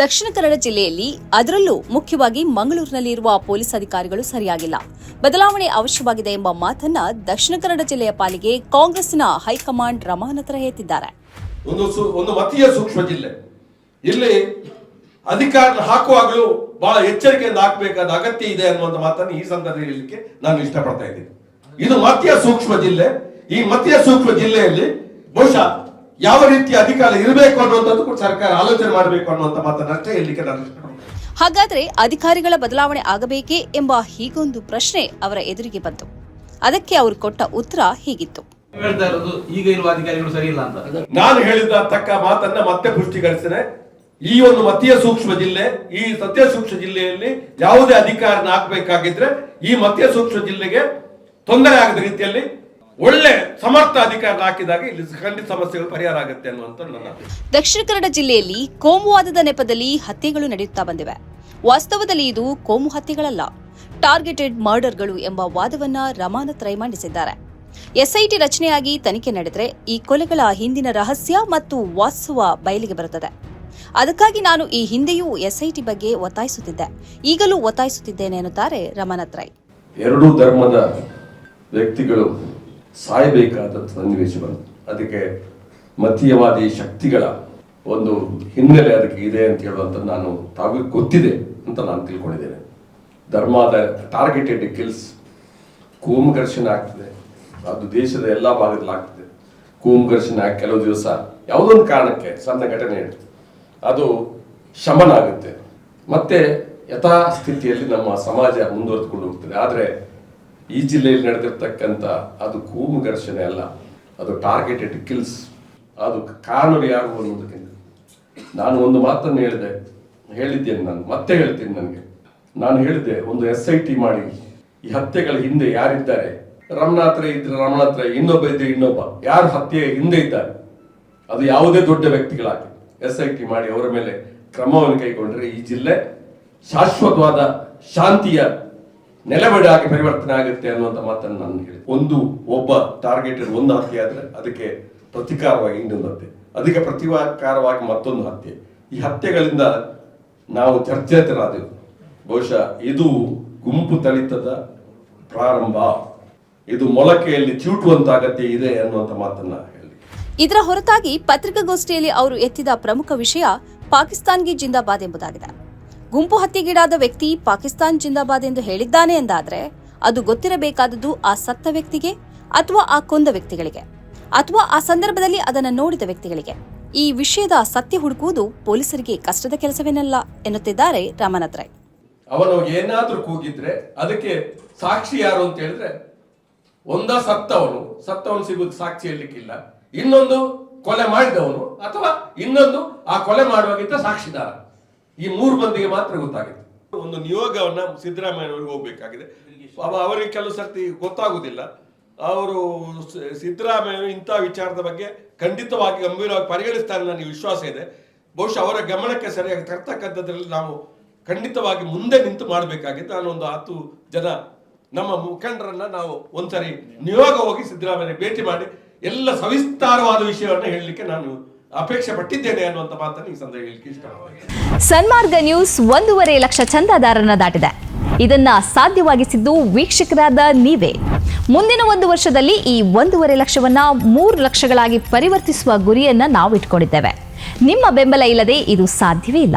ದಕ್ಷಿಣ ಕನ್ನಡ ಜಿಲ್ಲೆಯಲ್ಲಿ ಅದರಲ್ಲೂ ಮುಖ್ಯವಾಗಿ ಮಂಗಳೂರಿನಲ್ಲಿರುವ ಪೊಲೀಸ್ ಅಧಿಕಾರಿಗಳು ಸರಿಯಾಗಿಲ್ಲ. ಬದಲಾವಣೆ ಅವಶ್ಯವಾಗಿದೆ ಎಂಬ ಮಾತನ್ನ ದಕ್ಷಿಣ ಕನ್ನಡ ಜಿಲ್ಲೆಯ ಪಾಲಿಗೆ ಕಾಂಗ್ರೆಸ್ನ ಹೈಕಮಾಂಡ್ ರಮಾನತ್ರ ಹೇತಿದ್ದಾರೆ ಒಂದು ಒಂದು ಸೂಕ್ಷ್ಮ ಜಿಲ್ಲೆ. ಇಲ್ಲಿ ಅಧಿಕಾರ ಹಾಕುವಾಗಲೂ ಬಹಳ ಎಚ್ಚರಿಕೆಯಿಂದ ಹಾಕಬೇಕಾದ ಅಗತ್ಯ ಇದೆ ಅನ್ನುವಂತ ಮಾತನ್ನು ಈ ಸಂದರ್ಭದಲ್ಲಿ ಹೇಳಲಿಕ್ಕೆ ನಾನು ಇಷ್ಟಪಡ್ತಾ ಇದ್ದೀನಿ. ಇದು ಮತೀಯ ಸೂಕ್ಷ್ಮ ಜಿಲ್ಲೆ. ಈ ಮತೀಯ ಸೂಕ್ಷ್ಮ ಜಿಲ್ಲೆಯಲ್ಲಿ ಬಹುಶಃ ಯಾವ ರೀತಿಯ ಅಧಿಕಾರ ಇರಬೇಕು ಅನ್ನುವಂಥದ್ದು ಕೂಡ ಸರ್ಕಾರ ಆಲೋಚನೆ ಮಾಡಬೇಕು ಅನ್ನುವಂಥ ಮಾತನ್ನಷ್ಟೇ ಹೇಳಲಿಕ್ಕೆ ನಾನು ಹಾಗಾದ್ರೆ ಅಧಿಕಾರಿಗಳ ಬದಲಾವಣೆ ಆಗಬೇಕೇ ಎಂಬ ಹೀಗೊಂದು ಪ್ರಶ್ನೆ ಅವರ ಎದುರಿಗೆ ಬಂತು. ಅದಕ್ಕೆ ಅವರು ಕೊಟ್ಟ ಉತ್ತರ ಹೀಗಿತ್ತು. ಹೇಳ್ತಾ ಇರೋದು ಈಗ ಇರುವ ಅಧಿಕಾರಿಗಳು ಸರಿ ಇಲ್ಲ ಅಂತ. ನಾನು ಹೇಳಿದ ತಕ್ಕ ಮಾತನ್ನ ಮತ್ತೆ ಪುಷ್ಟೀಕರಿಸ್ತೇನೆ ಈ ಒಂದು ಮತೀಯ ಸೂಕ್ಷ್ಮ ಜಿಲ್ಲೆ ಈ ಸತ್ಯ ಸೂಕ್ಷ್ಮ ಜಿಲ್ಲೆಯಲ್ಲಿ ಯಾವುದೇ ಅಧಿಕಾರನ ಹಾಕಬೇಕಾಗಿದ್ರೆ ಈ ಮತೀಯ ಸೂಕ್ಷ್ಮ ಜಿಲ್ಲೆಗೆ ತೊಂದರೆ ಆಗದ ರೀತಿಯಲ್ಲಿ ಒಳ್ಳೆ ಸಮರ್ಥ ಅಧಿಕಾರ ಹಾಕಿದಾಗ ಇಲ್ಲಿ ಖಂಡಿತ ಸಮಸ್ಯೆಗಳು ಪರಿಹಾರ ಆಗುತ್ತೆ ಅನ್ನುವಂತ ನನ್ನ ದಕ್ಷಿಣ ಕನ್ನಡ ಜಿಲ್ಲೆಯಲ್ಲಿ ಕೋಮುವಾದದ ನೆಪದಲ್ಲಿ ಹತ್ಯೆಗಳು ನಡೆಯುತ್ತಾ ಬಂದಿವೆ. ವಾಸ್ತವದಲ್ಲಿ ಇದು ಕೋಮು ಹತ್ಯೆಗಳಲ್ಲ ಟಾರ್ಗೆಟೆಡ್ ಮರ್ಡರ್ಗಳು ಎಂಬ ವಾದವನ್ನ ರಮಾನತ್ ರೈ ಮಂಡಿಸಿದ್ದಾರೆ. ಎಸ್ಐಟಿ ರಚನೆಯಾಗಿ ತನಿಖೆ ನಡೆದರೆ ಈ ಕೊಲೆಗಳ ಹಿಂದಿನ ರಹಸ್ಯ ಮತ್ತು ವಾಸ್ತವ ಬಯಲಿಗೆ ಬರುತ್ತದೆ. ಅದಕ್ಕಾಗಿ ನಾನು ಈ ಹಿಂದೆಯೂ ಎಸ್ಐಟಿ ಬಗ್ಗೆ ಒತ್ತಾಯಿಸುತ್ತಿದ್ದೆ. ಈಗಲೂ ಒತ್ತಾಯಿಸುತ್ತಿದ್ದೇನೆ ಎನ್ನುತ್ತಾರೆ ರಮಾನತ್ ರೈ. ಎರಡೂ ಧರ್ಮದ ವ್ಯಕ್ತಿಗಳು ಸಾಯಬೇಕಾದ ಸನ್ನಿವೇಶ ಬಂತು. ಅದಕ್ಕೆ ಮತೀಯವಾದಿ ಶಕ್ತಿಗಳ ಒಂದು ಹಿನ್ನೆಲೆ ಅದಕ್ಕೆ ಇದೆ ಅಂತ ಹೇಳುವಂಥದ್ದು ನಾನು ತಾವು ಗೊತ್ತಿದೆ ಅಂತ ನಾನು ತಿಳ್ಕೊಂಡಿದ್ದೇನೆ. ಧರ್ಮದ ಟಾರ್ಗೆಟೆಡ್ ಕಿಲ್ಸ್ ಕೋಮು ಘರ್ಷಣೆ ಆಗ್ತದೆ. ಅದು ದೇಶದ ಎಲ್ಲ ಭಾಗದಲ್ಲಿ ಆಗ್ತದೆ. ಕೋಮು ಘರ್ಷಣೆ ಆಗಿ ಕೆಲವು ದಿವಸ ಯಾವುದೊಂದು ಕಾರಣಕ್ಕೆ ಸಣ್ಣ ಘಟನೆ ಅದು ಶಮನ ಆಗುತ್ತೆ. ಮತ್ತೆ ಯಥಾಸ್ಥಿತಿಯಲ್ಲಿ ನಮ್ಮ ಸಮಾಜ ಮುಂದುವರೆದುಕೊಂಡು ಹೋಗ್ತದೆ. ಆದರೆ ಈ ಜಿಲ್ಲೆಯಲ್ಲಿ ನಡೆದಿರ್ತಕ್ಕಂಥ ಅದು ಕೋಮು ಘರ್ಷಣೆ ಅಲ್ಲ, ಅದು ಟಾರ್ಗೆಟೆಡ್ ಕಿಲ್ಸ್ ಅದು ಕಾರಣರು ಯಾರು ಅನ್ನೋದಕ್ಕಿಂತ ನಾನು ಒಂದು ಮಾತನ್ನು ಹೇಳಿದೆ, ಹೇಳಿದ್ದೇನೆ ನಾನು, ಮತ್ತೆ ಹೇಳ್ತೀನಿ ನನಗೆ. ನಾನು ಹೇಳಿದೆ, ಒಂದು ಎಸ್ ಐ ಟಿ ಮಾಡಿ, ಈ ಹತ್ಯೆಗಳ ಹಿಂದೆ ಯಾರಿದ್ದಾರೆ? ರಮಣಾತ್ರ ಇದ್ರೆ ರಮಣಾತ್ರ, ಇನ್ನೊಬ್ಬ ಇದ್ರೆ ಇನ್ನೊಬ್ಬ. ಯಾರು ಹತ್ಯೆ ಹಿಂದೆ ಇದ್ದಾರೆ? ಅದು ಯಾವುದೇ ದೊಡ್ಡ ವ್ಯಕ್ತಿಗಳಾಗಿ ಎಸ್ ಐ ಟಿ ಮಾಡಿ ಅವರ ಮೇಲೆ ಕ್ರಮವನ್ನು ಕೈಗೊಂಡ್ರೆ ಈ ಜಿಲ್ಲೆ ಶಾಶ್ವತವಾದ, ಶಾಂತಿಯ ನೆಲೆಬೆಡಾಗಿ ಪರಿವರ್ತನೆ ಆಗುತ್ತೆ ಅನ್ನುವಂಥ ಮಾತನ್ನು ನಾನು ಹೇಳಿ ಒಂದು ಒಬ್ಬ ಟಾರ್ಗೆಟೆಡ್ ಒಂದು ಹತ್ಯೆ ಆದರೆ ಅದಕ್ಕೆ ಪ್ರತಿಕಾರವಾಗಿ ಇನ್ನೊಂದು ಹತ್ಯೆ. ಅದಕ್ಕೆ ಪ್ರತಿಕಾರವಾಗಿ ಮತ್ತೊಂದು ಹತ್ಯೆ. ಈ ಹತ್ಯೆಗಳಿಂದ ನಾವು ಚರ್ಚೇತರಾದೆವು. ಬಹುಶಃ ಇದು ಗುಂಪು ತಳಿತದ ಪ್ರಾರಂಭ. ಇದು ಮೊಳಕೆಯಲ್ಲಿ ಚೂಟುವಂತ ಅಗತ್ಯ ಇದೆ ಅನ್ನುವಂಥ ಮಾತನ್ನ ಹೇಳಿ ಇದರ ಹೊರತಾಗಿ ಪತ್ರಿಕಾಗೋಷ್ಠಿಯಲ್ಲಿ ಅವರು ಎತ್ತಿದ ಪ್ರಮುಖ ವಿಷಯ ಪಾಕಿಸ್ತಾನ್ಗೆ ಜಿಂದಾಬಾದ್ ಎಂಬುದಾಗಿದೆ. ಗುಂಪು ಹತ್ಯೆಗೀಡಾದ ವ್ಯಕ್ತಿ ಪಾಕಿಸ್ತಾನ್ ಜಿಂದಾಬಾದ್ ಎಂದು ಹೇಳಿದ್ದಾನೆ ಎಂದಾದ್ರೆ ಅದು ಗೊತ್ತಿರಬೇಕಾದದ್ದು ಆ ಸತ್ತ ವ್ಯಕ್ತಿಗೆ ಅಥವಾ ಆ ಕೊಂದ ವ್ಯಕ್ತಿಗಳಿಗೆ, ಅಥವಾ ಆ ಸಂದರ್ಭದಲ್ಲಿ ಅದನ್ನು ನೋಡಿದ ವ್ಯಕ್ತಿಗಳಿಗೆ. ಈ ವಿಷಯದ ಸತ್ಯ ಹುಡುಕುವುದು ಪೊಲೀಸರಿಗೆ ಕಷ್ಟದ ಕೆಲಸವೇನಲ್ಲ ಎನ್ನುತ್ತಿದ್ದಾರೆ ರಾಮನಾಥ್ ರೈ ಅವನು ಏನಾದ್ರೂ ಕೂಗಿದ್ರೆ ಅದಕ್ಕೆ ಸಾಕ್ಷಿ ಯಾರು ಅಂತ ಹೇಳಿದ್ರೆ ಒಂದ ಸತ್ತವನು ಸತ್ತವನು ಸಿಗುದು ಸಾಕ್ಷಿ ಹೇಳಲಿಕ್ಕಿಲ್ಲ. ಇನ್ನೊಂದು ಕೊಲೆ ಮಾಡಿದವನು ಅಥವಾ ಇನ್ನೊಂದು ಆ ಕೊಲೆ ಮಾಡುವಾಗಿದ್ದ ಸಾಕ್ಷಿದಾರ. ಈ ಮೂರು ಮಂದಿಗೆ ಮಾತ್ರ ಗೊತ್ತಾಗಿದೆ ಒಂದು ನಿಯೋಗವನ್ನ ಸಿದ್ದರಾಮಯ್ಯನವರಿಗೆ ಹೋಗ್ಬೇಕಾಗಿದೆ. ಅವ- ಅವರಿಗೆ ಕೆಲವು ಸರ್ತಿ ಗೊತ್ತಾಗುದಿಲ್ಲ. ಅವರು ಸಿದ್ದರಾಮಯ್ಯ ಇಂಥ ವಿಚಾರದ ಬಗ್ಗೆ ಖಂಡಿತವಾಗಿ ಗಂಭೀರವಾಗಿ ಪರಿಗಣಿಸ್ತಾರೆ ನನಗೆ ವಿಶ್ವಾಸ ಇದೆ. ಬಹುಶಃ ಅವರ ಗಮನಕ್ಕೆ ಸರಿಯಾಗಿ ತರ್ತಕ್ಕಂಥದ್ರಲ್ಲಿ ನಾವು ಖಂಡಿತವಾಗಿ ಮುಂದೆ ನಿಂತು ಮಾಡಬೇಕಾಗಿತ್ತು. ನಾನು ಒಂದು ಹತ್ತು ಜನ ನಮ್ಮ ಮುಖಂಡರನ್ನ ನಾವು ಒಂದ್ಸರಿ ನಿಯೋಗ ಹೋಗಿ ಸಿದ್ದರಾಮಯ್ಯ ಭೇಟಿ ಮಾಡಿ ಎಲ್ಲ ಸವಿಸ್ತಾರವಾದ ವಿಷಯವನ್ನು ಹೇಳಲಿಕ್ಕೆ ನಾನು ಅಪೇಕ್ಷೆ ಪಟ್ಟಿದ್ದೇನೆ ಅನ್ನುವಂತ ಮಾತನ್ನು ಈ ಸಂದರ್ಭ ಹೇಳಿಕೆ ಇಷ್ಟಪಡ್ತೇನೆ ಸನ್ಮಾರ್ಗ ನ್ಯೂಸ್ ಒಂದೂವರೆ ಲಕ್ಷ ಚಂದಾದಾರರನ್ನ ದಾಟಿದೆ. ಇದನ್ನ ಸಾಧ್ಯವಾಗಿಸಿದ್ದು ವೀಕ್ಷಕರಾದ ನೀವೇ. ಮುಂದಿನ ಒಂದು ವರ್ಷದಲ್ಲಿ ಈ ಒಂದೂವರೆ ಲಕ್ಷವನ್ನ ಮೂರು ಲಕ್ಷಗಳಾಗಿ ಪರಿವರ್ತಿಸುವ ಗುರಿಯನ್ನ ನಾವು ಇಟ್ಕೊಂಡಿದ್ದೇವೆ ನಿಮ್ಮ ಬೆಂಬಲ ಇಲ್ಲದೆ ಇದು ಸಾಧ್ಯವೇ ಇಲ್ಲ.